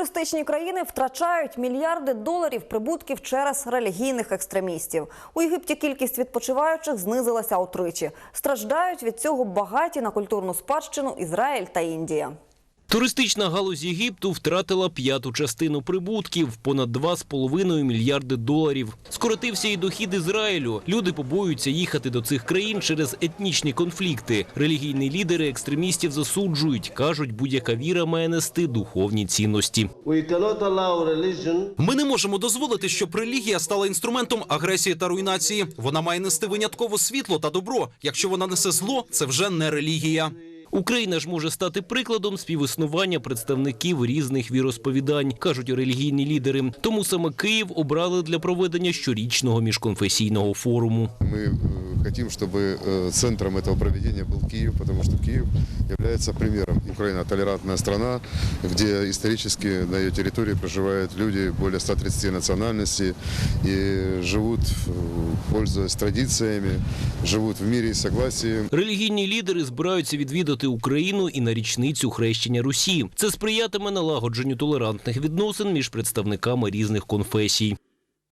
Туристичні країни втрачають мільярди доларів прибутків через релігійних екстремістів. У Єгипті кількість відпочиваючих знизилася утричі. Страждають від цього багаті на культурну спадщину Ізраїль та Індія. Туристична галузь Єгипту втратила п'яту частину прибутків понад 2,5 мільярди доларів. Скоротився і дохід Ізраїлю. Люди побоюються їхати до цих країн через етнічні конфлікти. Релігійні лідери екстремістів засуджують, кажуть, будь-яка віра має нести духовні цінності. Ми не можемо дозволити, щоб релігія стала інструментом агресії та руйнації. Вона має нести винятково світло та добро. Якщо вона несе зло, це вже не релігія. Україна ж може стати прикладом співіснування представників різних віросповідань, кажуть релігійні лідери. Тому саме Київ обрали для проведення щорічного міжконфесійного форуму. Мы э, хотим, чтобы э, центром этого проведения был Киев, потому что Киев является примером. Украина толерантная страна, где исторически на ее территории проживают люди более 130 национальностей и живут, э, пользуясь традициями, живут в мире и согласии. Релігійні лідери збираються відвідати Україну і на річницю хрещення Русі. Це сприятиме налагодженню толерантних відносин між представниками різних конфесій.